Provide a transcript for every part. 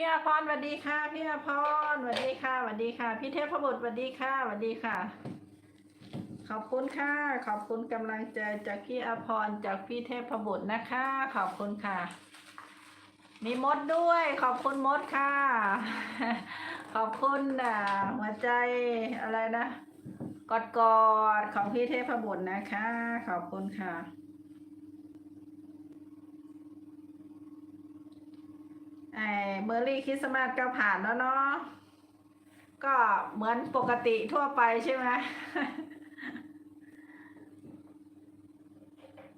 พี่อาพรสวัสดีค่ะ พี่อาพรสวัสดีค่ะสวัสดีค่ะ พี่เทพบุตรสวัสดีค่ะสวัสดีค่ะ ขอบคุณค่ะ ขอบคุณกำลังใจจากพี่อาพรจากพี่เทพบุตรนะคะ ขอบคุณค่ะ มีมดด้วย ขอบคุณมดค่ะ ขอบคุณอ่าหัวใจอะไรนะกอดกอดของพี่เทพบุตรนะคะ ขอบคุณค่ะ เมอรี่คริสต์มาสก็ผ่านแล้วเนาะก็เหมือนปกติทั่วไปใช่ไหม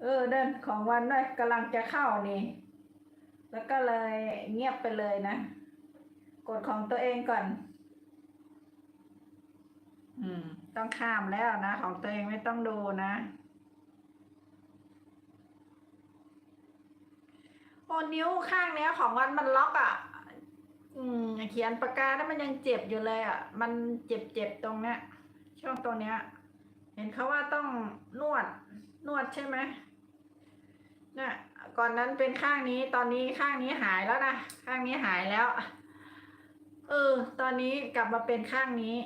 เออเดินของวันด้วยกำลังจะเข้านี่ แล้วก็เลยเงียบไปเลยนะ กดของตัวเองก่อน อืม ต้องข้ามแล้วนะ ของตัวเองไม่ต้องดูนะโอ้นิ้วข้างเนี้ยของวันมันล็อกอะ่ะ เขียนปากกาแล้วมันยังเจ็บอยู่เลยอะ มันเจ็บเจ็บตรงเนี้ย ช่วงตรงเนี้ย เห็นเขาว่าต้องนวดนวดใช่ไหมเนี่ยก่อนนั้นเป็นข้างนี้ ตอนนี้ข้างนี้หายแล้วนะข้างนี้หายแล้ว เออ ตอนนี้กลับมาเป็นข้างนี้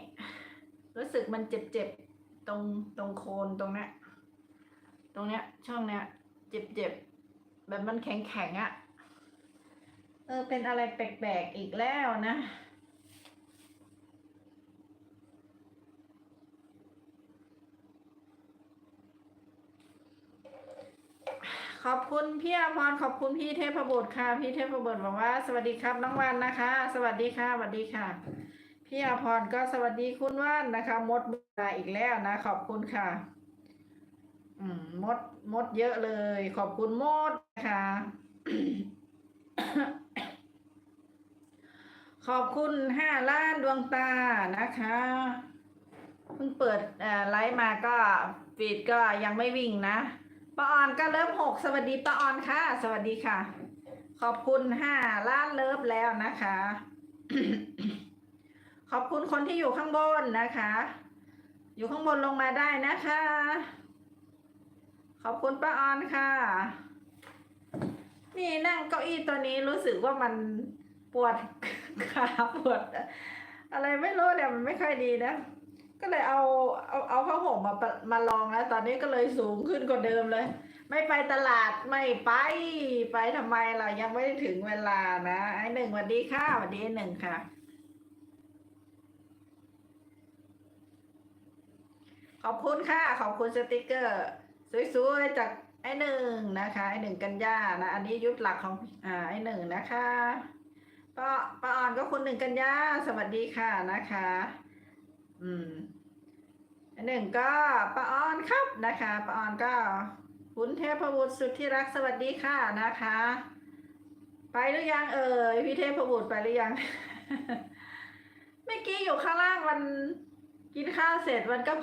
รู้สึกมันเจ็บเจ็บๆตรงตรงโคนตรงเนี้ย ตรงเนี้ย ช่องเนี้ย เจ็บเจ็บๆแบบมันแข็งแข็งอะ่ะ เออ เป็นอะไรแปลกๆอีกแล้วนะขอบคุณพี่อภรขอบคุณพี่เทพบุตรค่ะ พี่เทพบุตรบอกว่า สวัสดีครับน้องวันนะคะ สวัสดีค่ะสวัสดีค่ะ พี่อภรก็สวัสดีคุณว่านนะคะ มดมาอีกแล้วนะ ขอบคุณค่ะ อืมมดมดเยอะเลย ขอบคุณมดนะคะ ขอบคุณห้าล้านดวงตานะคะเพิ่งเปิดไลฟ์มาก็ฟีดก็ยังไม่วิ่งนะป้าออนก็เลิฟหกสวัสดีป้าออนค่ะ สวัสดีค่ะ ขอบคุณห้าล้านเลิฟแล้วนะคะ ขอบคุณคนที่อยู่ข้างบนนะคะ อยู่ข้างบนลงมาได้นะคะ ขอบคุณป้าออนค่ะ นี่นั่งเก้าอี้ตัวนี้รู้สึกว่ามันปวดขาปวด อะไรไม่รู้เนี่ยมันไม่ค่อยดีนะ ก็เลยเอาเอาเอาผ้าห่มมามาลองแล้วตอนนี้ก็เลยสูงขึ้นกว่าเดิมเลย ไม่ไปตลาดไม่ไปไปทำไมล่ะยังไม่ถึงเวลานะไอ้หนึ่งวัสดีค่ะวัสดีหนึ่งค่ะขอบคุณค่ะ ขอบคุณสติกเกอร์ สวยๆจาก ไอหนึ่งนะคะไอหนึ่งกันยานะอันนี้ยุทธหลักของอ่าไอหนึ่งนะคะป้าป้าอ่อนก็คุณหนึ่งกันยาสวัสดีค่ะนะคะ อืมไอหนึ่งก็ป้าอ่อนครับนะคะป้าอ่อนก็คุณเทพบุตรสุดที่รักสวัสดีค่ะนะคะ ไปหรือยังเอ่ยพี่เทพบุตรไปหรือยังเมื่อกี้อยู่ข้างล่างมันกินข้าวเสร็จมันก็เผล